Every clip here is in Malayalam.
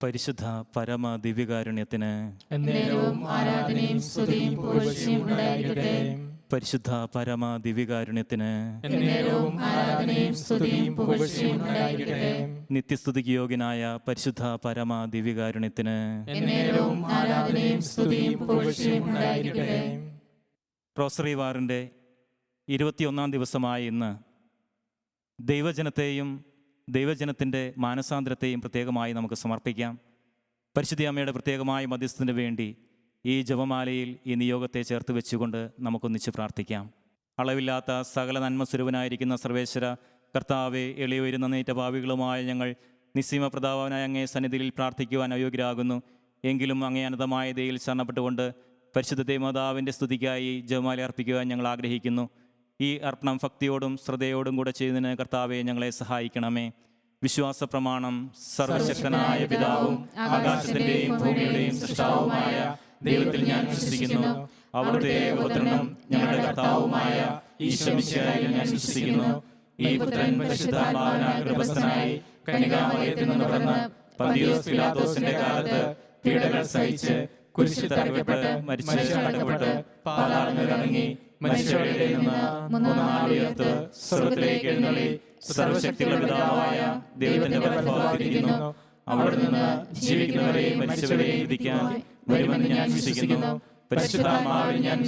പരിശുദ്ധ പരമ ദിവ്യകാരുണ്യത്തിന് പരിശുദ്ധ പരമ ദിവ്യകാരുണ്യത്തിന് നിത്യസ്തുതിക്ക് യോഗ്യനായ പരിശുദ്ധ പരമ ദിവ്യകാരുണ്യത്തിന് റോസറി വാറിന്റെ ഇരുപത്തിയൊന്നാം ദിവസമായ ഇന്ന് ദൈവജനത്തെയും ദൈവജനത്തിന്റെ മാനസാന്തരത്തെയും പ്രത്യേകമായി നമുക്ക് സമർപ്പിക്കാം. പരിശുദ്ധി അമ്മയുടെ പ്രത്യേകമായ മധ്യസ്ഥത്തിന് വേണ്ടി ഈ ജപമാലയിൽ ഈ നിയോഗത്തെ ചേർത്ത് വെച്ചുകൊണ്ട് നമുക്കൊന്നിച്ച് പ്രാർത്ഥിക്കാം. അളവില്ലാത്ത സകല നന്മ സ്വരൂപനായിരിക്കുന്ന സർവേശ്വര കർത്താവെ എളിയുയരുന്ന നീറ്റ ഭാവികളുമായ ഞങ്ങൾ നിസ്സീമ പ്രതാപനായ അങ്ങേ സന്നിധിയിൽ പ്രാർത്ഥിക്കുവാൻ അയോഗ്യരാകുന്നു. എങ്കിലും അങ്ങേ അനന്തമായ ദയിൽ ശരണപ്പെട്ടുകൊണ്ട് പരിശുദ്ധ ദേവമാതാവിന്റെ സ്തുതിക്കായി ജപമാല അർപ്പിക്കുവാൻ ഞങ്ങൾ ആഗ്രഹിക്കുന്നു. ഈ അർപ്പണം ഭക്തിയോടും ശ്രദ്ധയോടും കൂടെ ചെയ്യുന്നതിന് കർത്താവെ ഞങ്ങളെ സഹായിക്കണമേ. വിശ്വാസ പ്രമാണം സർവശക്തനായ പിതാവും ആകാശത്തിന്റെയും ഭൂമിയുടെയും സൃഷ്ടാവുമായ ദൈവത്തിൽ ഞാൻ വിശ്വസിക്കുന്നു. അവിടുത്തെ ഏകപുത്രനും ഞങ്ങളുടെ കർത്താവുമായ ഈശ്വമിശയായി ഞാൻ വിശ്വസിക്കുന്നു. ഈ പുത്രൻ പരിശുദ്ധാത്മാവിനാൽ ഗർഭസ്ഥനായി കന്യകാമയത്തിൽ നിന്ന് പിറന്ന് പന്തിയോസ് പിലാത്തോസിന്റെ കാലത്ത് പീഡകൾ സഹിച്ച് കുരിശിൽ തറക്കപ്പെട്ട് മരിച്ചു അടക്കപ്പെട്ട് പാതാളങ്ങൾ ഇറങ്ങി നിന്ന് ഞാൻ ഞാൻ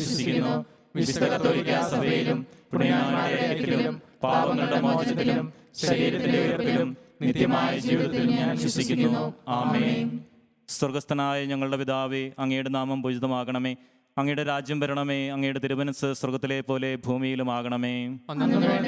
പാപങ്ങളുടെ മോചനത്തിലും ശരീരത്തിന്റെ ഉയർപ്പിലും നിത്യമായ ജീവിതത്തിലും ഞാൻ വിശ്വസിക്കുന്നു. ആമേൻ. സ്വർഗസ്ഥനായ ഞങ്ങളുടെ പിതാവേ അങ്ങയുടെ നാമം പൂജിതമാകണമേ. അങ്ങയുടെ രാജ്യം വരണമേ അങ്ങയുടെ തിരുമനസ് സ്വർഗത്തിലെ പോലെ ഭൂമിയിലും ആകണമേ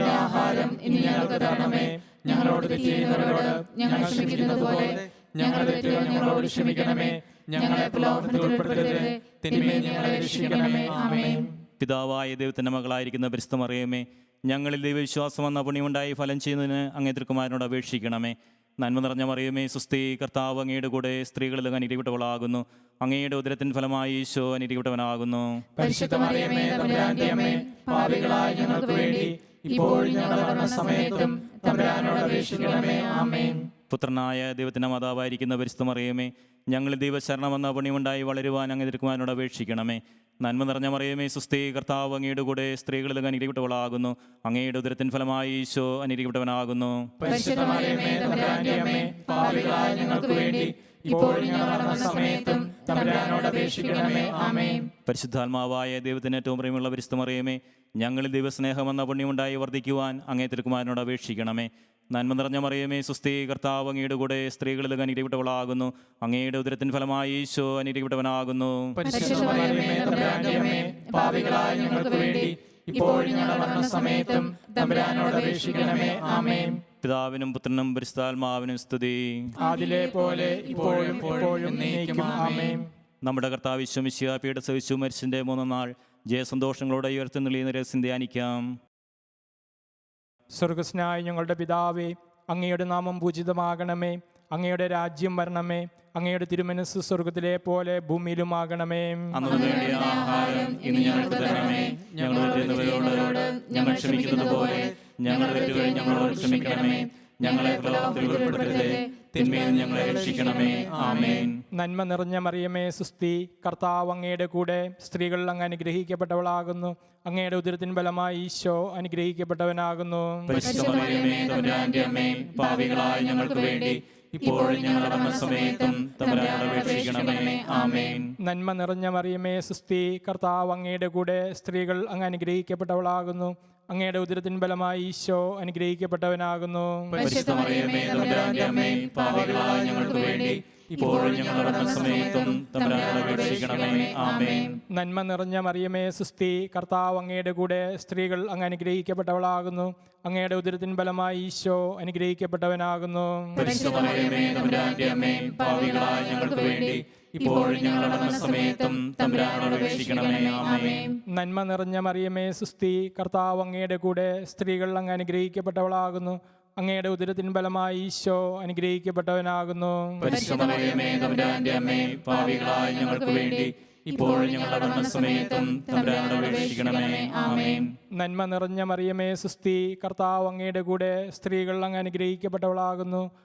ആഹാരം ഇനി ഞങ്ങൾക്ക് തരണമേ. ഞങ്ങളോട് തെറ്റ് ചെയ്യുന്നവരോട് ഞങ്ങൾ ക്ഷമിക്കുന്നത് പോലെ ഞങ്ങളുടെ തെറ്റുകൾ ഞങ്ങളോട് ക്ഷമിക്കണമേ. ഞങ്ങളെ പ്രലോഭനത്തിൽ ഉൾപ്പെടുത്തരുത്. തിന്മയെ ഞങ്ങളെ രക്ഷിക്കണമേ. ആമേൻ. പിതാവായ ദൈവത്തിന്റെ മകളായിരിക്കുന്ന പരിസ്ഥമറിയമേ ഞങ്ങളിൽ ദൈവവിശ്വാസം എന്ന പുണ്യമുണ്ടായി ഫലം ചെയ്യുന്നതിന് അങ്ങേ തിരുക്കുമാരനോട് അപേക്ഷിക്കണമേ. നന്മ നിറഞ്ഞ മറിയമേ സുസ്ഥി കർത്താവ് അങ്ങയുടെ കൂടെ സ്ത്രീകളിൽ അനുരിവിട്ടവളാകുന്നു അങ്ങയുടെ ഉദരത്തിൻ ഫലമായി ഈശോ പാപികളായ ഞങ്ങൾക്ക് വേണ്ടി ഞങ്ങളുടെ സമയത്തും തമ്പുരാനോട് ആമേൻ. പുത്രനായ ദൈവത്തിന്റെ മാതാവായിരിക്കുന്ന പരിസ്ഥമറിയുമേ ഞങ്ങൾ ദൈവശരണം ദൈവശരണമെന്ന പണിയുണ്ടായി വളരുവാൻ അങ്ങ് തിരുക്കുവാനോട് അപേക്ഷിക്കണമേ. നന്മ നിറഞ്ഞ മറിയമേ സുസ്ഥീ കർത്താവ് അങ്ങയുടെ കൂടെ സ്ത്രീകളിൽ അനുരിവിട്ടവളാകുന്നു അങ്ങയുടെ ഉദരത്തിൻ ഫലമായി ഈശോ മറിയമേ ആമേൻ. പരിശുദ്ധാത്മാവായ ദൈവത്തിന് ഏറ്റവും പ്രിയമുള്ള പരിസ്ഥമറിയമേ ഞങ്ങളിൽ ദൈവസ്നേഹമെന്ന പുണ്യമുണ്ടായി വർദ്ധിക്കുവാൻ അങ്ങേ തിരുക്കുമാരനോട് അപേക്ഷിക്കണമേ. നന്മ നിറഞ്ഞ മറിയമേ സുസ്ഥി കർത്താവ് അങ്ങയുടെ കൂടെ സ്ത്രീകളിൽ അനിരവിട്ടവളാകുന്നു അങ്ങയുടെ ഉദരത്തിൻ ഫലമായി ഈശോ അനിരവിട്ടവനാകുന്നു പിതാവിനും പുത്രനും പരിശുദ്ധാത്മാവിനും സ്തുതി. അതിലെ പോലെ ഇപ്പോഴും ഇപ്പോഴും നമ്മുടെ കർത്താവ് വിശ്വമിശിയ സഹിച്ചു മരിച്ചിന്റെ മൂന്നാം നാൾ ജയസന്തോഷങ്ങളോടെ ഉയർത്തുന്നിളിയുന്ന രഹസ്യം ധ്യാനിക്കാം. സ്വർഗസ്നായ ഞങ്ങളുടെ പിതാവേ അങ്ങയുടെ നാമം പൂജിതമാകണമേ. അങ്ങയുടെ രാജ്യം വരണമേ. അങ്ങയുടെ തിരുമനസ് സ്വർഗത്തിലെ പോലെ ഭൂമിയിലുമാകണമേ. ഞങ്ങൾ പോലെ ഞങ്ങളുടെ ക്ഷമിക്കണമേ. ഞങ്ങളെ പ്രലോഭത്തിൽ ഉൾപ്പെടുത്തരുതേ. തിന്മയിൽ ഞങ്ങളെ രക്ഷിക്കണമേ. ആമേൻ. നന്മ നിറഞ്ഞ മറിയമേ സുസ്തി കർത്താവ് അങ്ങയുടെ കൂടെ സ്ത്രീകൾ അങ്ങ് അനുഗ്രഹിക്കപ്പെട്ടവളാകുന്നു. അങ്ങയുടെ ഉദരത്തിൻ ബലമായി ഈശോ അനുഗ്രഹിക്കപ്പെട്ടവനാകുന്നു. ഞങ്ങൾക്ക് വേണ്ടി നന്മ നിറഞ്ഞ മറിയമേ സുസ്തി കർത്താവ് അങ്ങയുടെ കൂടെ സ്ത്രീകൾ അങ്ങ് അനുഗ്രഹിക്കപ്പെട്ടവളാകുന്നു. അങ്ങയുടെ ഉദരത്തിൻ ബലമായി ഈശോ അനുഗ്രഹിക്കപ്പെട്ടവനാകുന്നു. നന്മ നിറഞ്ഞ മറിയമേ സുസ്തി കർത്താവ് അങ്ങയുടെ കൂടെ സ്ത്രീകൾ അങ്ങ് അനുഗ്രഹിക്കപ്പെട്ടവളാകുന്നു. അങ്ങയുടെ ഉദരത്തിൻ ബലമായി ഈശോ അനുഗ്രഹിക്കപ്പെട്ടവനാകുന്നു. ഞങ്ങളുടെ തമ്പുരാനോട് അപേക്ഷിക്കണമേ. ആമേൻ. നന്മ നിറഞ്ഞ മറിയമേ സുസ്തി കർത്താവ് അങ്ങയുടെ കൂടെ സ്ത്രീകൾ അങ്ങ് അനുഗ്രഹിക്കപ്പെട്ടവളാകുന്നു. അങ്ങയുടെ ഉദരത്തിൻ ബലമായി ഈശോ അനുഗ്രഹിക്കപ്പെട്ടവനാകുന്നു. ഞങ്ങൾക്ക് വേണ്ടി ഞങ്ങളുടെ സമയത്തും നന്മ നിറഞ്ഞ മറിയമേ സുസ്തി കർത്താവ് അങ്ങയുടെ കൂടെ സ്ത്രീകൾ അങ്ങ് അനുഗ്രഹിക്കപ്പെട്ടവളാകുന്നു.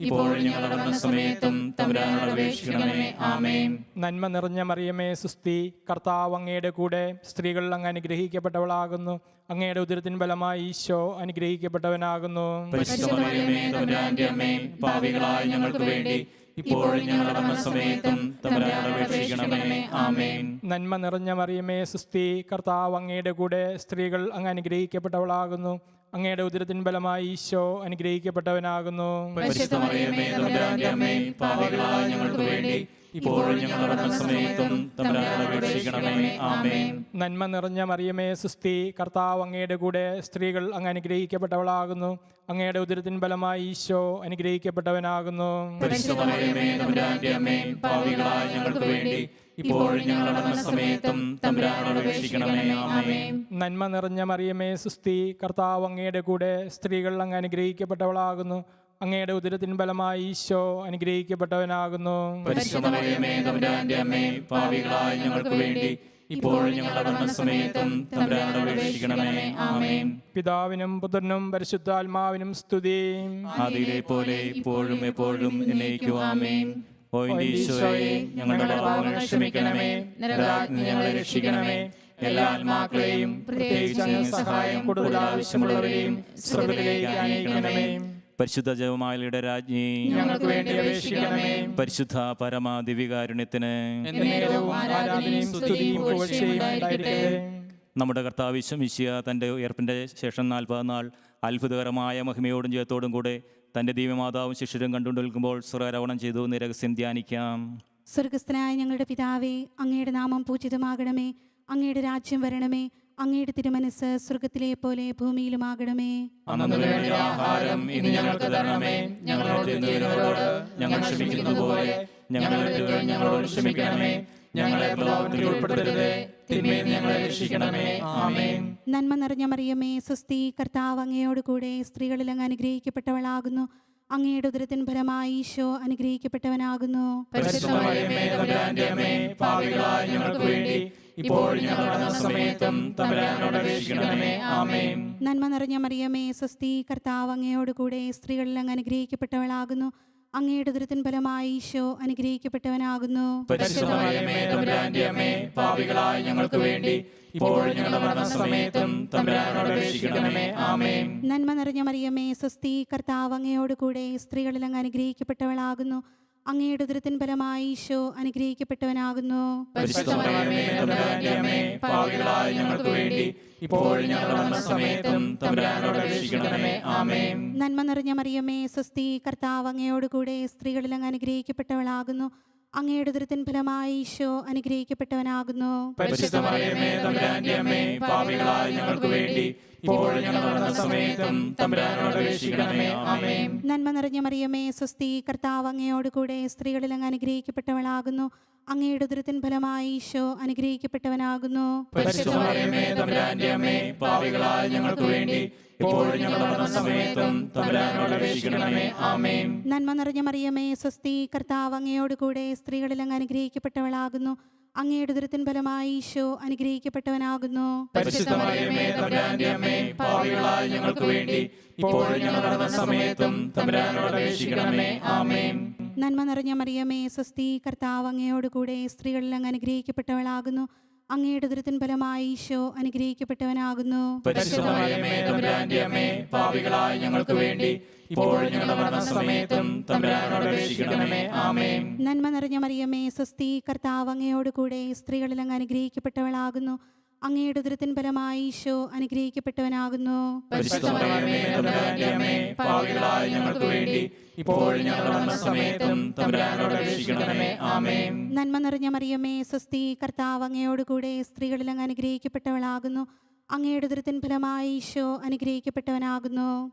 ഇപ്പോഴും ഞങ്ങളുടെ മരണസമയത്തും തമ്പുരാനോട് അപേക്ഷിക്കണമേ. ആമേൻ. നന്മ നിറഞ്ഞ മറിയമേ സുസ്തി കർത്താവ് അങ്ങയുടെ കൂടെ സ്ത്രീകൾ അങ്ങ് അനുഗ്രഹിക്കപ്പെട്ടവളാകുന്നു. അങ്ങയുടെ ഉദരത്തിൻ ബലമായി ഈശോ അനുഗ്രഹിക്കപ്പെട്ടവനാകുന്നു. ഞങ്ങൾക്ക് വേണ്ടി ഇപ്പോഴും ഞങ്ങളുടെ മരണസമയത്തും തമ്പുരാനോട് അപേക്ഷിക്കണമേ. ആമേൻ. നന്മ നിറഞ്ഞ മറിയമേ സുസ്തി കർത്താവ് അങ്ങയുടെ കൂടെ സ്ത്രീകൾ അങ്ങ് അനുഗ്രഹിക്കപ്പെട്ടവളാകുന്നു. അങ്ങയുടെ ഉദരത്തിൻ ബലമായി ഈശോ അനുഗ്രഹിക്കപ്പെട്ടവനാകുന്നു. ഞങ്ങൾക്ക് വേണ്ടി ഇപ്പോഴും അപേക്ഷിക്കണമേ. ആമേൻ. നന്മ നിറഞ്ഞ മറിയമേ സുസ്തി കർത്താവ് അങ്ങയുടെ കൂടെ സ്ത്രീകൾ അങ്ങ് അനുഗ്രഹിക്കപ്പെട്ടവളാകുന്നു. അങ്ങയുടെ ഉദരത്തിൻ ഫലമായി ഈശോ അനുഗ്രഹിക്കപ്പെട്ടവനാകുന്നു. പരിശുദ്ധ മറിയമേ തമ്പുരാന്റെ അമ്മേ പാപികളായ ഞങ്ങൾക്ക് വേണ്ടി ഇപ്പോഴും അപേക്ഷിക്കണമേ. ആമേൻ. നന്മ നിറഞ്ഞ മറിയമേ സുസ്തി കർത്താവ് അങ്ങയുടെ കൂടെ സ്ത്രീകൾ അങ്ങ് അനുഗ്രഹിക്കപ്പെട്ടവളാകുന്നു. അങ്ങയുടെ ഉദരത്തിൻ ബലമായി ഈശോ അനുഗ്രഹിക്കപ്പെട്ടവനാകുന്നു. ഞങ്ങൾക്ക് വേണ്ടി ഇപ്പോഴും ഞങ്ങളുടെ മരണസമയത്തും തമ്പുരാനോട് അപേക്ഷിക്കണമേ. ആമേൻ. പിതാവിനും പുത്രനും പരിശുദ്ധാത്മാവിനും സ്തുതി. ആദിയിലെ പോലെ ഇപ്പോഴും എപ്പോഴും എന്നേക്കും ആമേൻ. ഈശോയെ ഞങ്ങളുടെ പാപങ്ങൾ ക്ഷമിക്കണമേ. ഞങ്ങളെ രക്ഷിക്കണമേ. എല്ലാ ആത്മാക്കളെയും പ്രത്യേകിച്ച് സഹായം കൂടുതൽ ആവശ്യമുള്ളവരെയും ശ്രദ്ധയിലേക്ക് അയക്കണമേ. പരിശുദ്ധ ജവമാലയുടെ രാജ്ഞി. ഞങ്ങൾക്ക് വേണ്ടി അപേക്ഷിക്കണമേ. പരിശുദ്ധ പരമാദിവികാരുണ്യത്തിന് നമ്മുടെ കർത്താവ് വിശ്വമിശിയ തന്റെ ഉയർപ്പിന്റെ ശേഷം നാൽപ്പത് നാൾ അത്ഭുതകരമായ മഹിമയോടും ജയത്തോടും കൂടെ തന്റെ ദീപമാതാവും ശിഷ്യരും കണ്ടുകൊണ്ട് നിൽക്കുമ്പോൾ സ്വരാരോപണം ചെയ്തു നിരഹസ്യം ധ്യാനിക്കാം. സ്വർഗസ്ഥനായ ഞങ്ങളുടെ പിതാവേ അങ്ങയുടെ നാമം പൂജിതമാകണമേ അങ്ങയുടെ രാജ്യം വരണമേ അങ്ങയുടെ തിരുമനസ് സ്വർഗത്തിലെ പോലെ ഭൂമിയിലുമാകണമേ ആഹാരം ഇനി ഞങ്ങൾക്ക് തരണമേ. ഞങ്ങളോട് ഞങ്ങൾ ക്ഷമിക്കുന്നത് പോലെ ഞങ്ങളോട് ക്ഷമിക്കണമേ. ഞങ്ങളെ പ്രലോഭനത്തിൽ ഉൾപ്പെടുത്തരുത്. തിന്മയിൽ ഞങ്ങളെ രക്ഷിക്കണമേ. ആമേൻ. നന്മ നിറഞ്ഞ മറിയമേ സ്വസ്തി കർത്താവ് അങ്ങയോട് കൂടെ സ്ത്രീകളിൽ അങ്ങ് അനുഗ്രഹിക്കപ്പെട്ടവളാകുന്നു. അങ്ങയുടെ ഉദരത്തിൻ ഫലമായി ഈശോ അനുഗ്രഹിക്കപ്പെട്ടവനാകുന്നു. ഞങ്ങൾക്ക് വേണ്ടി ഞങ്ങളുടെ സമയത്തും തമ്പുരാനോട് അപേക്ഷിക്കണമേ. ആമേൻ. നന്മ നിറഞ്ഞ മറിയമേ സ്വസ്തി കർത്താവ് അങ്ങയോട് കൂടെ സ്ത്രീകളിൽ അങ്ങ് അനുഗ്രഹിക്കപ്പെട്ടവളാകുന്നു. അങ്ങയുടെ ദുരിതൻ ഫലമായി ഈശോ അനുഗ്രഹിക്കപ്പെട്ടവനാകുന്നു. ഞങ്ങൾക്ക് വേണ്ടി നന്മ നിറഞ്ഞ മറിയമേ സ്വസ്തി കർത്താവ് അങ്ങയോട് കൂടെ സ്ത്രീകളിൽ അങ്ങ് അനുഗ്രഹിക്കപ്പെട്ടവളാകുന്നു. അങ്ങയുടെ ഉദരത്തിൻ ഫലമായി ഈശോ അനുഗ്രഹിക്കപ്പെട്ടവനാകുന്നു. നന്മ നിറഞ്ഞ മറിയമേ സ്വസ്തി കർത്താവ് അങ്ങയോട് കൂടെ സ്ത്രീകളിൽ അങ്ങ് അനുഗ്രഹിക്കപ്പെട്ടവളാകുന്നു. അങ്ങയുടെ ദുരിതൻ ഫലമായി ഈശോ അനുഗ്രഹിക്കപ്പെട്ടവനാകുന്നു. ഞങ്ങൾക്ക് വേണ്ടി നന്മ നിറഞ്ഞ മറിയമേ സ്വസ്തി കർത്താവ് അങ്ങയോട് കൂടെ സ്ത്രീകളിൽ അങ്ങ് അനുഗ്രഹിക്കപ്പെട്ടവളാകുന്നു. അങ്ങയുടെ ഉദരത്തിൻ ഫലമായി ഈശോ അനുഗ്രഹിക്കപ്പെട്ടവനാകുന്നു. ഞങ്ങൾക്ക് വേണ്ടി നന്മ നിറഞ്ഞ മറിയമേ സ്വസ്തി കർത്താവ് അങ്ങയോട് കൂടെ സ്ത്രീകളിൽ അങ്ങ് അനുഗ്രഹിക്കപ്പെട്ടവളാകുന്നു. അങ്ങയുടെ ദുരിതൻ ഫലമായി ഈശോ അനുഗ്രഹിക്കപ്പെട്ടവനാകുന്നു. ഞങ്ങൾക്ക് വേണ്ടി ഇപ്പോഴും ഞങ്ങളുടെ മരണസമയത്തും തമ്പുരാനോട് അപേക്ഷിക്കണമേ. ആമേൻ. നന്മ നിറഞ്ഞ മറിയമേ സ്വസ്തി കർത്താവ് അങ്ങയോട് കൂടെ സ്ത്രീകളിൽ അങ്ങ് അനുഗ്രഹിക്കപ്പെട്ടവളാകുന്നു. അങ്ങയുടെ ദുരിതം ഫലമായി ഈശോ അനുഗ്രഹിക്കപ്പെട്ടവനാകുന്നു. പാപികളായ ഞങ്ങൾക്ക് വേണ്ടി നന്മ നിറഞ്ഞ മറിയമേ സ്വസ്തി കർത്താവ് അങ്ങയോട് കൂടെ സ്ത്രീകളിൽ അങ്ങ് അനുഗ്രഹിക്കപ്പെട്ടവളാകുന്നു. അങ്ങയുടെ ഉദരത്തിൻ ഫലമായി ഈശോ അനുഗ്രഹിക്കപ്പെട്ടവനാകുന്നു. നന്മ നിറഞ്ഞ മറിയമ്മേ സ്വസ്തി കർത്താവ് അങ്ങയോട് കൂടെ സ്ത്രീകളിൽ അങ്ങ് അനുഗ്രഹിക്കപ്പെട്ടവളാകുന്നു. അങ്ങയുടെ ദുരിതൻ ഫലമായി ഈശോ അനുഗ്രഹിക്കപ്പെട്ടവനാകുന്നു.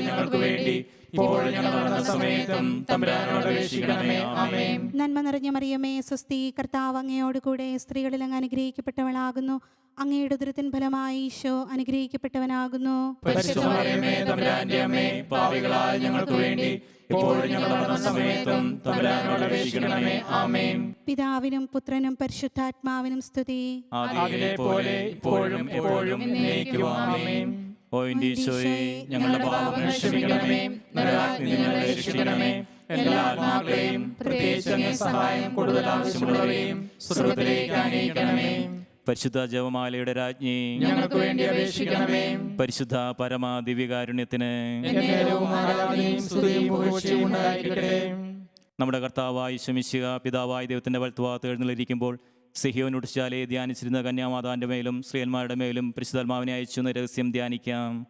ഞങ്ങൾക്ക് വേണ്ടി സമയത്തും തമ്പുരാനോട് അപേക്ഷിക്കണമേ. ആമേൻ. നന്മ നിറഞ്ഞ മറിയമേ സ്വസ്തി കർത്താവ് അങ്ങയോട് കൂടെ സ്ത്രീകളിൽ അങ്ങ് അനുഗ്രഹിക്കപ്പെട്ടവളാകുന്നു. അങ്ങയുടെ ദുരിതൻ ഫലമായി ഈശോ അനുഗ്രഹിക്കപ്പെട്ടവനാകുന്നു. പരിശുദ്ധ മറിയമേ തമ്പുരാന്റെ അമ്മേ പാപികളായ ഞങ്ങൾക്ക് വേണ്ടി ഇപ്പോഴും സമയത്തും തമ്പുരാനോട് ആമേൻ. പിതാവിനും പുത്രനും പരിശുദ്ധാത്മാവിനും സ്തുതി. പോലെ ഇപ്പോഴും എപ്പോഴും എന്നേക്കും. ആമേൻ. ഓ എന്റെ ഞങ്ങളുടെ പാപങ്ങൾ ക്ഷമിക്കണമേ നരകാഗ്നി ഞങ്ങളെ രക്ഷിക്കണമേ എല്ലാ ആത്മാക്കളെയും പ്രത്യേകിച്ച് അങ്ങേ സഹായം കൂടുതൽ ആവശ്യമുള്ളവരെയും സ്വർഗത്തിലേക്ക് അനയിക്കണമേ പരിശുദ്ധ ജവമാലയുടെ രാജ്ഞി ഞങ്ങൾക്ക് വേണ്ടി അപേക്ഷിക്കണമേ. പരിശുദ്ധ പരമാദിവ്യകാരുണ്യത്തിന് നമ്മുടെ കർത്താവായി ശമിശിക പിതാവായ ദൈവത്തിന്റെ വലത്തുവാത്ത് എഴുന്നള്ളിരിക്കുമ്പോൾ സിഹിയോനുടിച്ചാലെ ധ്യാനിച്ചിരുന്ന കന്യാമാതാവിന്റെ മേലും ശ്രീയന്മാരുടെ മേലും പരിശുദ്ധാത്മാവിനെ അയച്ചു എന്ന രഹസ്യം ധ്യാനിക്കാം.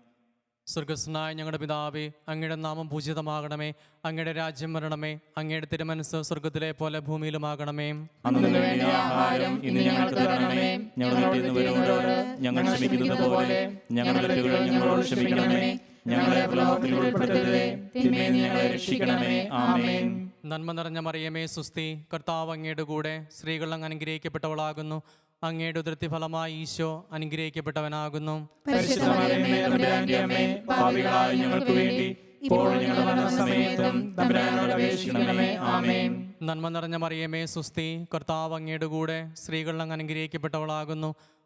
സ്വർഗസ്നായ ഞങ്ങളുടെ പിതാവേ അങ്ങയുടെ നാമം പൂജിതമാകണമേ. അങ്ങയുടെ രാജ്യം വരണമേ. അങ്ങയുടെ തിരുമനസ് സ്വർഗത്തിലെ പോലെ ഭൂമിയിലുമാകണമേ. അന്നു വേണ്ട ആഹാരം ഇന്ന് ഞങ്ങൾക്ക് തരണമേ. ഞങ്ങളുടെ ഇന്നുവരോട് ഞങ്ങൾ ക്ഷമിക്കുന്നത് പോലെ ഞങ്ങളുടെ തെറ്റുകൾ ഞങ്ങളോട് ക്ഷമിക്കണമേ. ഞങ്ങളെ പ്രലോഭത്തിൽ ഉൾപ്പെടുത്തരുതേ. തിന്മയിൽ ഞങ്ങളെ രക്ഷിക്കണമേ. ആമേൻ. നന്മ നിറഞ്ഞ മറിയമേ സുസ്തി കർത്താവ് അങ്ങയുടെ കൂടെ സ്ത്രീകൾ അങ്ങ് അനുഗ്രഹിക്കപ്പെട്ടവളാകുന്നു. അങ്ങയുടെ ഉദൃത്തി ഫലമായി ഈശോ അനുഗ്രഹിക്കപ്പെട്ടവനാകുന്നു. ഞങ്ങൾക്ക് വേണ്ടി നന്മ നിറഞ്ഞ മറിയമേ സുസ്തി കർത്താവ് അങ്ങയുടെ കൂടെ സ്ത്രീകൾ അങ്ങ് അനുഗ്രഹിക്കപ്പെട്ടവളാകുന്നു.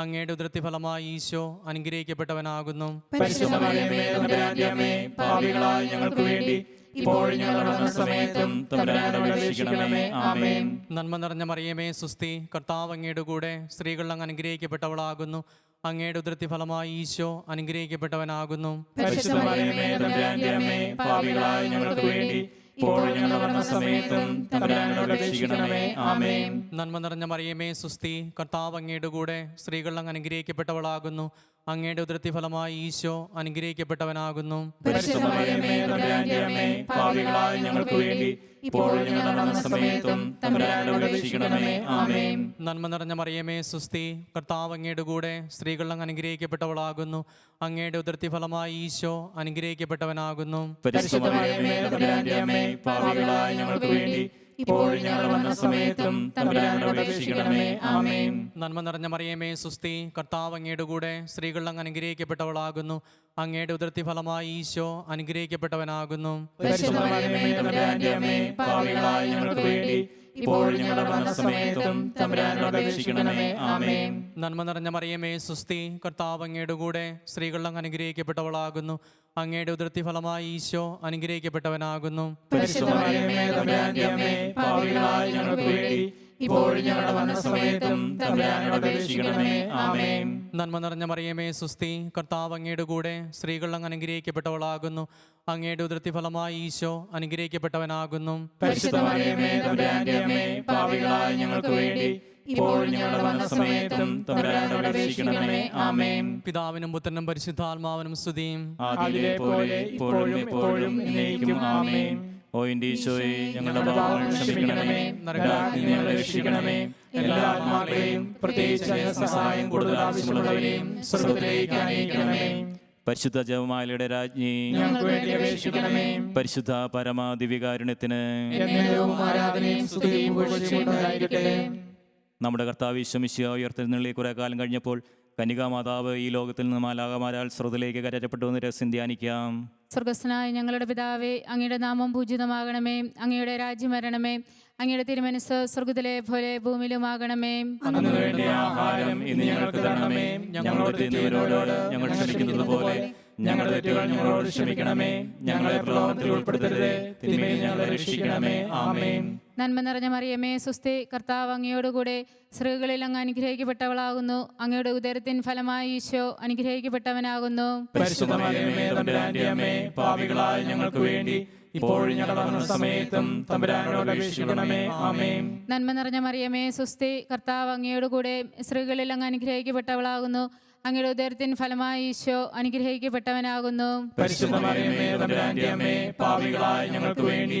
അങ്ങയുടെ ഉദരത്തി ഫലമായി ഈശോ അനുഗ്രഹിക്കപ്പെട്ടവനാകുന്നു. പാപികളായ ഞങ്ങൾക്ക് വേണ്ടി നന്മ നിറഞ്ഞ മറിയമേ സുസ്തി കർത്താവ് അങ്ങയുടെ കൂടെ സ്ത്രീകൾ അങ്ങ് അനുഗ്രഹിക്കപ്പെട്ടവളാകുന്നു. അങ്ങയുടെ ഉദരത്തി ഫലമായി ഈശോ അനുഗ്രഹിക്കപ്പെട്ടവനാകുന്നു. ഞങ്ങൾക്ക് വേണ്ടി നന്മ നിറഞ്ഞ മറിയമേ സുസ്തി കർത്താവ് അങ്ങയുടെ കൂടെ സ്ത്രീകൾ അങ്ങ് അനുഗ്രഹിക്കപ്പെട്ടവളാകുന്നു. അങ്ങയുടെ ഉദരത്തി ഫലമായി ഈശോ അനുഗ്രഹിക്കപ്പെട്ടവനാകുന്നു. ഞങ്ങൾക്ക് വേണ്ടി നന്മ നിറഞ്ഞ മറിയമേ സുസ്തി കർത്താവ് അങ്ങയുടെ കൂടെ സ്ത്രീകൾ അങ്ങ് അനുഗ്രഹിക്കപ്പെട്ടവളാകുന്നു. അങ്ങയുടെ ഉദർത്തി ഫലമായി ഈശോ അനുഗ്രഹിക്കപ്പെട്ടവനാകുന്നു. ഞങ്ങൾക്ക് വേണ്ടി ഇപ്പോഴും ഞങ്ങൾ വന്ന സമയത്തും അപേക്ഷിക്കണമേ ആമേൻ. നന്മ നിറഞ്ഞ മറിയമേ സുസ്തി. കർത്താവ് അങ്ങയുടെ കൂടെ സ്ത്രീകൾ അങ്ങ് അനുഗ്രഹിക്കപ്പെട്ടവളാകുന്നു. അങ്ങയുടെ ഉദർത്തി ഫലമായി ഈശോ അനുഗ്രഹിക്കപ്പെട്ടവനാകുന്നു. പരിശുദ്ധ മറിയമേ തമ്പുരാന്റെ പാപികളായ ഞങ്ങൾക്ക് വേണ്ടി ഇപ്പോഴും ഞങ്ങളുടെ മരണസമയത്തും തമ്പുരാനോട് ആമേൻ. നന്മ നിറഞ്ഞ മറിയമേ സുസ്തി. കർത്താവ് അങ്ങയുടെ കൂടെ സ്ത്രീകൾ അങ്ങ് അനുഗ്രഹിക്കപ്പെട്ടവളാകുന്നു. അങ്ങയുടെ ഉദൃത്തി ഫലമായി ഈശോ അനുഗ്രഹിക്കപ്പെട്ടവനാകുന്നു. നന്മ നിറഞ്ഞ മറിയമേ സുസ്തി കർത്താവ് അങ്ങയുടെ കൂടെ സ്ത്രീകൾ അങ്ങ് അനുഗ്രഹിക്കപ്പെട്ടവളാകുന്നു. അങ്ങയുടെ ഉദൃത്തി ഫലമായി ഈശോ അനുഗ്രഹിക്കപ്പെട്ടവനാകുന്നു. ഞങ്ങൾക്ക് വേണ്ടി ഇപ്പോഴും ഞങ്ങളുടെ മരണസമയത്തും തമ്പുരാനോട് അപേക്ഷിക്കണമേ. ആമേൻ. പിതാവിനും പുത്രനും പരിശുദ്ധാത്മാവിനും സ്തുതിയും. ആദിയിലെ പോലെ ഇപ്പോഴും എപ്പോഴും എന്നേക്കും ആമേൻ. ഓ ഈശോയെ ഞങ്ങളുടെ പാപങ്ങൾ ക്ഷമിക്കണമേ. നരകാഗ്നി ഞങ്ങളെ രക്ഷിക്കണമേ. എല്ലാ ആത്മാക്കളെയും പ്രത്യേകിച്ച് സഹായം കൂടുതൽ ആവശ്യമുള്ളവരെയും സ്വർഗത്തിലേക്ക് അനയിക്കണമേ പരിശുദ്ധ ജവമാലയുടെ രാജ്ഞി പരിശുദ്ധ പരമാദിവികാരുണ്യത്തിന് ആരാധനയും സ്തുതിയും നമ്മുടെ കർത്താവ് ഈശ്വമിശിയ ഉയർത്തെഴുന്നള്ളി കുറേ കാലം കഴിഞ്ഞപ്പോൾ കനികാമാതാവ് ഈ ലോകത്തിൽ നിന്ന് മാലാകമാരാൽ സ്രോതിലേക്ക് കരയറ്റപ്പെട്ടു എന്ന് രസം ധ്യാനിക്കാം. സ്വർഗസ്നായ ഞങ്ങളുടെ പിതാവേ അങ്ങയുടെ നാമം പൂജിതമാകണമേ. അങ്ങയുടെ രാജ്യം വരണമേ. അങ്ങയുടെ തിരുമനസ് സ്വർഗത്തിലെ പോലെ ഭൂമിയിലുമാകണമേ. ആഹാരം ഇന്ന് ഞങ്ങൾക്ക് തരണമേ. ഞങ്ങളുടെ ഞങ്ങൾ പോലെ ഞങ്ങളുടെ തെറ്റുകൾ ഞങ്ങളോട് ക്ഷമിക്കണമേ. ഞങ്ങളെ പ്രലോഭനത്തിൽ ഉൾപ്പെടുത്തരുതേ. തിന്മയിൽ ഞങ്ങളെ രക്ഷിക്കണമേ. ആമേൻ. നന്മ നിറഞ്ഞ മറിയമേ സുസ്ഥി കർത്താവ് അങ്ങയോടുകൂടെ സ്ത്രീകളിൽ അങ്ങ് അനുഗ്രഹിക്കപ്പെട്ടവളാകുന്നു. അങ്ങയുടെ ഉദരത്തിൻ ഫലമായി ഈശോ അനുഗ്രഹിക്കപ്പെട്ടവനാകുന്നു. പരിശുദ്ധ മറിയമേ തമ്പുരാന്റെ അമ്മേ പാപികളായ ഞങ്ങൾക്ക് വേണ്ടി ഇപ്പോഴും ഞങ്ങളുടെ തമ്പുരാനോട് അപേക്ഷിക്കണമേ. ആമേൻ. നന്മ നിറഞ്ഞ മറിയമേ സുസ്ഥി കർത്താവ് അങ്ങയോടുകൂടെ സ്ത്രീകളിൽ അങ്ങ് അനുഗ്രഹിക്കപ്പെട്ടവളാകുന്നു. അങ്ങയുടെ ഉദരത്തിൻ ഫലമായി ഈശോ അനുഗ്രഹിക്കപ്പെട്ടവനാകുന്നു. ഞങ്ങൾക്ക് വേണ്ടി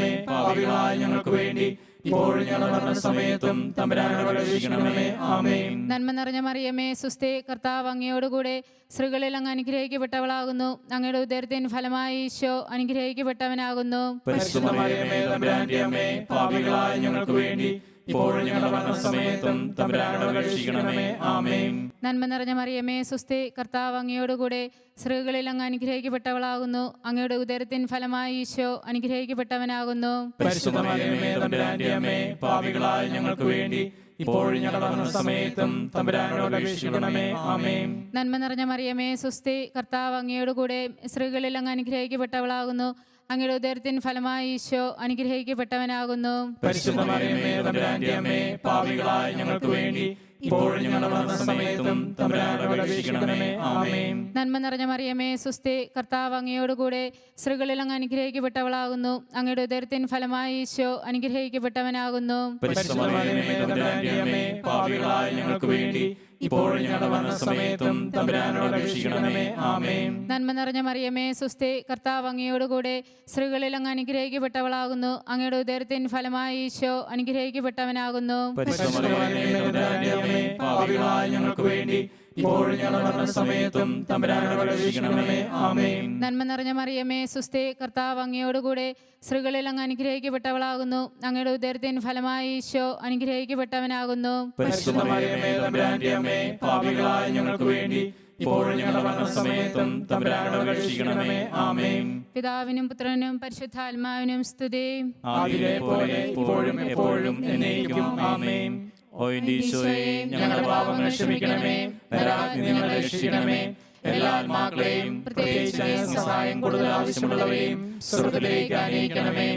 തമ്പുരാന്റെ പാപികളായ ഞങ്ങൾക്ക് വേണ്ടി. ഇപ്പോഴും ഞങ്ങളുടെ മരണസമയത്തും തമ്പുരാനോട് ആമേൻ. നന്മ നിറഞ്ഞ മറിയമേ സുസ്തി കർത്താവ് അങ്ങയോടുകൂടെ സ്ത്രീകളിൽ അങ്ങ് അനുഗ്രഹിക്കപ്പെട്ടവളാകുന്നു. അങ്ങയുടെ ഉദരത്തിൻ ഫലമായി ഈശോ അനുഗ്രഹിക്കപ്പെട്ടവനാകുന്നു. പാപികളായ ഞങ്ങൾക്ക് വേണ്ടി. ഇപ്പോഴും ഞങ്ങളുടെ മരണസമയത്തും തമ്പുരാനോട് അപേക്ഷിക്കണമേ. ആമേൻ. നന്മ നിറഞ്ഞ മറിയമേ സുസ്ഥി കർത്താവ് അങ്ങയോടുകൂടെ സ്ത്രീകളിൽ അങ്ങ് അനുഗ്രഹിക്കപ്പെട്ടവളാകുന്നു. അങ്ങയുടെ ഉദരത്തിൻ ഫലമായി ഈശോ അനുഗ്രഹിക്കപ്പെട്ടവനാകുന്നു. പാപികളായ ഞങ്ങൾക്ക് വേണ്ടി ഇപ്പോഴും ഞങ്ങളുടെ മരണസമയത്തും തമ്പുരാനോട് അപേക്ഷിക്കണമേ. ആമേൻ. നന്മ നിറഞ്ഞ മറിയമേ സുസ്ഥി കർത്താവ് അങ്ങയോടുകൂടെ സ്ത്രീകളിൽ അങ്ങ് അനുഗ്രഹിക്കപ്പെട്ടവളാകുന്നു. അങ്ങയുടെ ഉദരത്തിൻ ഫലമായി ഈശോ അനുഗ്രഹിക്കപ്പെട്ടവനാകുന്നു. ഞങ്ങൾക്ക് വേണ്ടി ഇപ്പോഴും ഞങ്ങളുടെ സമയത്തും ആമേൻ. നന്മ നിറഞ്ഞ മറിയമേ സുസ്ഥി കർത്താവ് അങ്ങയോടുകൂടെ സ്ത്രീകളിൽ അങ്ങ് അനുഗ്രഹിക്കപ്പെട്ടവളാകുന്നു. അങ്ങയുടെ ഉദരത്തിൻ ഫലമായി ഈശോ അനുഗ്രഹിക്കപ്പെട്ടവനാകുന്നു. പാപികളായ ഞങ്ങൾക്ക് വേണ്ടി ഇപ്പോഴും ഞങ്ങളുടെ സമയത്തും തമ്പുരാനോട് അപേക്ഷിക്കണമേ. ആമേൻ. നന്മ നിറഞ്ഞ മറിയമേ സുസ്ഥി കർത്താവ് അങ്ങയോടുകൂടെ സ്ത്രീകളിൽ അങ്ങ് അനുഗ്രഹിക്കപ്പെട്ടവളാകുന്നു. അങ്ങയുടെ ഉദരത്തിൻ ഫലമായി ഈശോ അനുഗ്രഹിക്കപ്പെട്ടവനാകുന്നു. മറിയമേ പാപികളായ ഞങ്ങൾക്ക് വേണ്ടി. ഇപ്പോഴും ഞങ്ങളുടെ മരണസമയത്തും തമ്പുരാനോട് ആമേൻ. നന്മ നിറഞ്ഞ മറിയമേ സുസ്തേ കർത്താവ് അങ്ങയോടുകൂടെ സ്ത്രീകളിൽ അങ്ങ് അനുഗ്രഹിക്കപ്പെട്ടവളാകുന്നു. അങ്ങയുടെ ഉദരത്തിൻ ഫലമായി ഈശോ അനുഗ്രഹിക്കപ്പെട്ടവനാകുന്നു. പാപികളായ ഞങ്ങൾക്ക് വേണ്ടി. ഇപ്പോഴും ഞങ്ങളുടെ മരണസമയത്തും തമ്പുരാനോട് അപേക്ഷിക്കണമേ ആമേൻ. പിതാവിനും പുത്രനും പരിശുദ്ധാത്മാവിനും സ്തുതി. പോലെ ഇപ്പോഴും എപ്പോഴും എന്നേക്കും. ആമേൻ. ഓ എന്റെ ഈശോയെ ഞങ്ങളുടെ പാപങ്ങൾ ക്ഷമിക്കണമേ നരാഗ്നി ഞങ്ങളെ രക്ഷിക്കണമേ. എല്ലാ ആത്മാക്കളെയും പ്രത്യേകിച്ച് സഹായം കൂടുതൽ ആവശ്യമുള്ളവരെയും സ്വർഗത്തിലേക്ക് അനയിക്കണമേ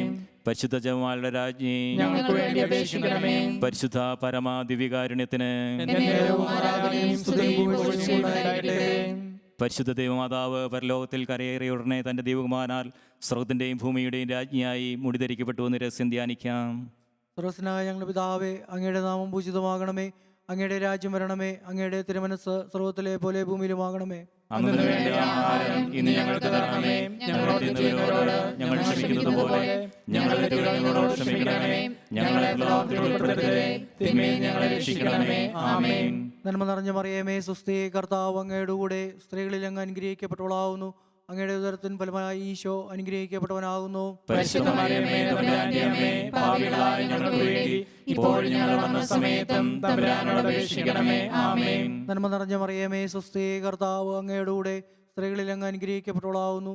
പരിശുദ്ധ ജമാളുടെ രാജ്ഞി ഞങ്ങൾക്ക് വേണ്ടി അപേക്ഷിക്കണമേ. പരിശുദ്ധ പരമാദിവികാരുണ്യത്തിന് പരിശുദ്ധ ദൈവമാതാവ് പരലോകത്തിൽ കരയേറിയ ഉടനെ തന്റെ ദൈവകുമാരനാൽ സ്വർഗത്തിന്റെയും ഭൂമിയുടെയും രാജ്ഞിയായി മുടിധരിക്കപ്പെട്ടു എന്ന് രഹസ്യം ധ്യാനിക്കാം. സർവസ്നായ ഞങ്ങളുടെ പിതാവേ അങ്ങയുടെ നാമം പൂജിതമാകണമേ. അങ്ങയുടെ രാജ്യം വരണമേ. അങ്ങയുടെ തിരുമനസ് സർവത്തിലെ പോലെ ഭൂമിയിലുമാകണമേ. ഇന്ന് ഞങ്ങൾക്ക് തരണമേ. ഞങ്ങളോട് ഞങ്ങൾ ക്ഷമിക്കുന്നത് പോലെ ഞങ്ങളുടെ തെറ്റുകളോട് ക്ഷമിക്കണമേ. ഞങ്ങളെ പ്രലോഭനത്തിൽ ഉൾപ്പെടുത്തരുതേ. തിന്മയിൽ ഞങ്ങളെ രക്ഷിക്കണമേ. ആമേൻ. നന്മ നിറഞ്ഞ മറിയമേ സുസ്ഥി കർത്താവ് അങ്ങയുടെ കൂടെ സ്ത്രീകളിൽ അങ്ങ് അനുഗ്രഹിക്കപ്പെട്ടവളാവുന്നു. അങ്ങയുടെ ഉദരത്തിൻ ഫലമായി ഈശോ അനുഗ്രഹിക്കപ്പെട്ടവനാകുന്നു. നന്മ നിറഞ്ഞ മറിയമേ സ്വസ്ഥേ കർത്താവ് അങ്ങയുടെ കൂടെ സ്ത്രീകളിൽ അങ്ങ് അനുഗ്രഹിക്കപ്പെട്ടവളാവുന്നു.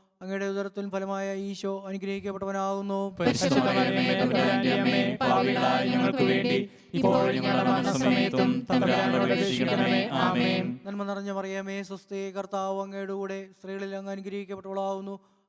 അങ്ങയുടെ ഉദരത്തിൻ ഫലമായ ഈശോ അനുഗ്രഹിക്കപ്പെട്ടവനാകുന്നു. നന്മ നിറഞ്ഞ മറിയമേ സ്വസ്ഥയെ കർത്താവ് അങ്ങയുടെ കൂടെ സ്ത്രീകളിൽ അങ്ങ് അനുഗ്രഹിക്കപ്പെട്ടവളാവുന്നു.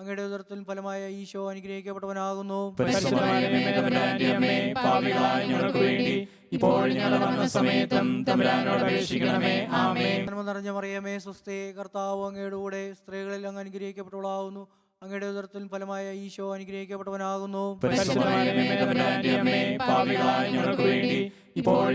അങ്ങയുടെ ഉദരത്തിൻ ഫലമായ ഈശോ അനുഗ്രഹിക്കപ്പെട്ടവനാകുന്നു. ഇപ്പോൾ തമ്പുരാനോട് അപേക്ഷിക്കണമേ. നിറഞ്ഞ മറിയമേ സ്വസ്തി കർത്താവ് അങ്ങയുടെ കൂടെ സ്ത്രീകളിൽ അങ്ങ് അനുഗ്രഹിക്കപ്പെട്ടവളാകുന്നു അങ്ങയുടെ ഉദരത്തിൽ ഫലമായ ഈശോ അനുഗ്രഹിക്കപ്പെട്ടവനാകുന്നു. ഇപ്പോൾ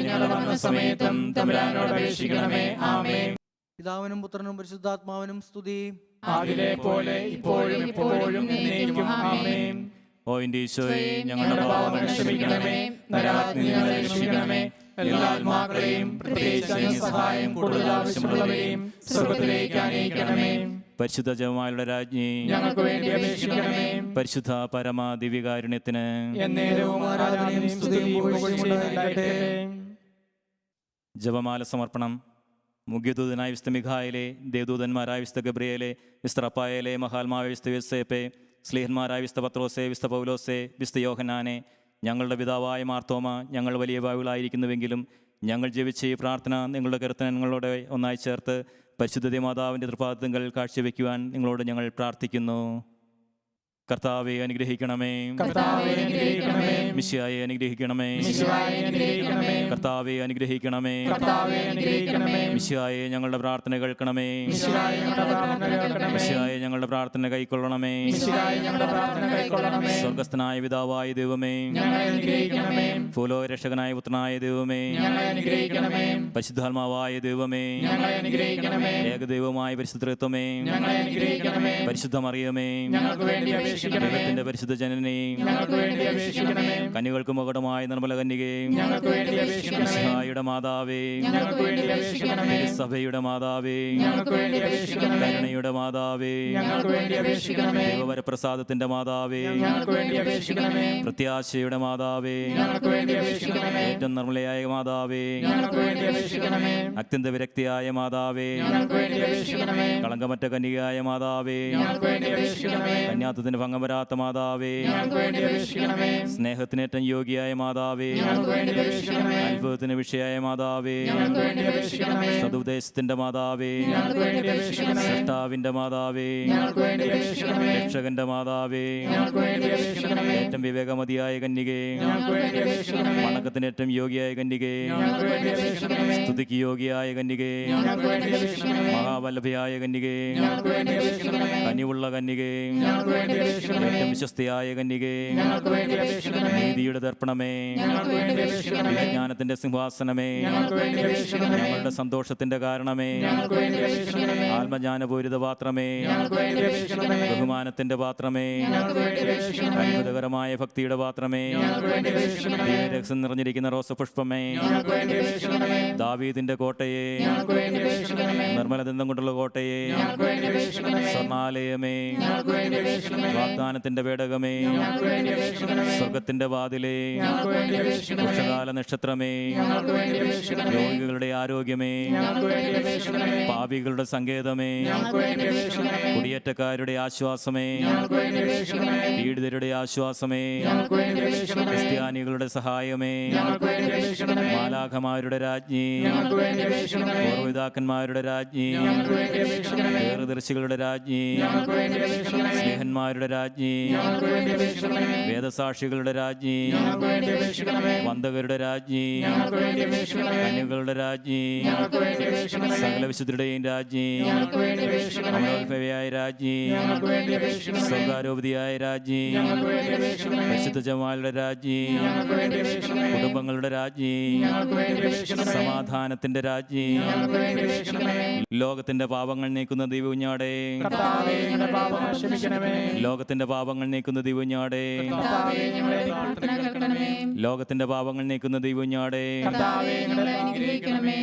തമ്പുരാനോട് അപേക്ഷിക്കണമേ. ആമേൻ. പിതാവിനും പുത്രനും പരിശുദ്ധാത്മാവിനും സ്തുതി. ആദിലെ പോലെ ഇപ്പോഴും ഇപ്പോഴും എന്നേക്കും. ആമേൻ. ഓ എന്റെ ഈശോയെ ഞങ്ങളുടെ പാപങ്ങൾ ക്ഷമിക്കണമേ നരാഗ്നി ക്ഷമിക്കണമേ. രക്ഷിക്കണമേ എല്ലാ ആത്മാക്കളെയും പ്രത്യേകിച്ച് സഹായം കൂടുതൽ ആവശ്യമുള്ളവരെയും സ്വർഗത്തിലേക്ക് അനയിക്കണമേ പരിശുദ്ധ ജവമാരുടെ രാജ്ഞി ഞങ്ങൾക്ക് വേണ്ടി അപേക്ഷിക്കണമേ. പരിശുദ്ധ പരമാ ദിവ്യകാരുണ്യത്തിന്. ജപമാല സമർപ്പണം. മുഖ്യദൂതനായ വിസ്ത മിഖായിലെ ദേവദൂതന്മാരായ വിസ്ത ഗബ്രിയേലെ വിസ്ത റപ്പായേലെ മഹാത്മാവ് വിസ്ത യുസേപ്പെ സ്ലീഹന്മാരായ വിസ്ത പത്രോസെ വിസ്ത പൗലോസെ വിസ്ത യോഹനാനെ ഞങ്ങളുടെ പിതാവായ മാർത്തോമ ഞങ്ങൾ വലിയ ഭാവികളായിരിക്കുന്നുവെങ്കിലും ഞങ്ങൾ ജപിച്ച ഈ പ്രാർത്ഥന നിങ്ങളുടെ കീർത്തനങ്ങളോടെ ഒന്നായി ചേർത്ത് പരിശുദ്ധ മാതാവിന്റെ തൃപാദങ്ങൾ കാഴ്ചവെക്കുവാൻ നിങ്ങളോട് ഞങ്ങൾ പ്രാർത്ഥിക്കുന്നു. കർത്താവെ അനുഗ്രഹിക്കണമേ. മിശിയായെ അനുഗ്രഹിക്കണമേ. കർത്താവെ അനുഗ്രഹിക്കണമേ. മിശിയായെ ഞങ്ങളുടെ പ്രാർത്ഥന കേൾക്കണമേ. മിശിയായെ ഞങ്ങളുടെ പ്രാർത്ഥന കൈക്കൊള്ളണമേ. സ്വർഗസ്ഥനായ പിതാവായ ദൈവമേ. ഭൂലോ രക്ഷകനായ പുത്രനായ ദൈവമേ. പരിശുദ്ധാത്മാവായ ദൈവമേ. ഏകദൈവമായ പരിശുദ്ധത്വമേ. ഞങ്ങളെ ദൈവത്തിന്റെ പരിശുദ്ധ ജനനെയും കനികൾക്ക് മകുടമായ നിർമ്മല കന്യകയും മാതാവേ സഭയുടെ മാതാവേ കരുണയുടെ മാതാവേ ദൈവവരപ്രസാദത്തിന്റെ മാതാവേ പ്രത്യാശയുടെ മാതാവേ ഏറ്റവും നിർമ്മലയായ മാതാവേ അത്യന്ത വിരക്തിയായ മാതാവേ കളങ്കമറ്റ കന്യകയായ മാതാവേ കന്യാത്തത്തിന് ഭംഗം വരാത്ത മാതാവേ സ്നേഹത്തിനേറ്റം യോഗിയായ മാതാവേ അത്ഭുതത്തിന് വിഷയായ മാതാവേ സതുപദേശത്തിന്റെ മാതാവേ സൃഷ്ടാവിന്റെ മാതാവേ രക്ഷകന്റെ മാതാവേ ഏറ്റവും വിവേകമതിയായ കന്യകേ ഞങ്ങൾക്ക് വേണ്ടി അപേക്ഷിക്കണമേ വണക്കത്തിന് ഏറ്റവും യോഗ്യയായ കന്യകേ സ്തുതിക്ക് യോഗിയായ കന്യകേ മഹാവല്ലഭയായ കന്യകേ കനിവുള്ള കന്യകേ അപേക്ഷിക്കണമേ വിശ്വസ്തയായ കന്യകേ ഞങ്ങൾക്ക് വേണ്ടി അപേക്ഷിക്കണമേ നീതിയുടെ ദർപ്പണമേ ഞങ്ങൾക്ക് വേണ്ടി അപേക്ഷിക്കണമേ ജ്ഞാനത്തിന്റെ സിംഹാസനമേ ഞങ്ങൾക്ക് വേണ്ടി അപേക്ഷിക്കണമേ ഞങ്ങളുടെ സന്തോഷത്തിന്റെ കാരണമേ ഞങ്ങൾക്ക് വേണ്ടി അപേക്ഷിക്കണമേ ആത്മജ്ഞാനപൂരിത പാത്രമേ ഞങ്ങൾക്ക് വേണ്ടി അപേക്ഷിക്കണമേ ബഹുമാനത്തിന്റെ പാത്രമേ ഞങ്ങൾക്ക് വേണ്ടി അപേക്ഷിക്കണമേ അത്ഭുതകരമായ ഭക്തിയുടെ പാത്രമേ ഞങ്ങൾക്ക് വേണ്ടി അപേക്ഷിക്കണമേ രഹസ്യം നിറഞ്ഞിരിക്കുന്ന റോസപുഷ്പമേ ഞങ്ങൾക്ക് വേണ്ടി അപേക്ഷിക്കണമേ ദാവീദിന്റെ കോട്ടയെ ഞങ്ങൾക്ക് വേണ്ടി അപേക്ഷിക്കണമേ നിർമ്മലദന്തം കൊണ്ടുള്ള കോട്ടയെ ഞങ്ങൾക്ക് വേണ്ടി അപേക്ഷിക്കണമേ സ്വർണാലയമേ ഞങ്ങൾക്ക് വേണ്ടി അപേക്ഷിക്കണമേ വാഗ്ദാനത്തിന്റെ പേടകമേ സ്വർഗത്തിന്റെ വാതിലേ വൃക്ഷകാല നക്ഷത്രമേ രോഗികളുടെ ആരോഗ്യമേ പാപികളുടെ സങ്കേതമേ കുടിയേറ്റക്കാരുടെ ആശ്വാസമേ പീഡിതരുടെ ആശ്വാസമേ ക്രിസ്ത്യാനികളുടെ സഹായമേ മാലാഖമാരുടെ രാജ്ഞി പൂർവിതാക്കന്മാരുടെ രാജ്ഞി വേറുദർശികളുടെ രാജ്ഞി സ്നേഹന്മാരുടെ രാജ്ഞി വേദസാക്ഷികളുടെ രാജ്ഞി വന്ദകരുടെ രാജ്ഞി കന്യകളുടെ രാജ്ഞി സകല വിശുദ്ധരുടെയും രാജ്ഞി അമലോത്ഭവയായ രാജ്ഞി സ്വർഗാരോപതിയായ രാജ്ഞി പരിശുദ്ധ ജമാലുടെ രാജ്ഞി കുടുംബങ്ങളുടെ രാജ്ഞി സമാധാനത്തിന്റെ രാജ്ഞി ലോകത്തിന്റെ പാപങ്ങൾ നീക്കുന്ന പാപങ്ങൾ ക്ഷമിക്കണമേ ലോകത്തിന്റെ പാപങ്ങൾ നീക്കുന്ന ദൈവഞ്ഞാടെ. കർത്താവേ ഞങ്ങളെ പ്രാർത്ഥന ലോകത്തിന്റെ പാപങ്ങൾ നീക്കുന്ന ദൈവഞ്ഞാടെ. കർത്താവേ ഞങ്ങളെ അനുഗ്രഹിക്കണമേ.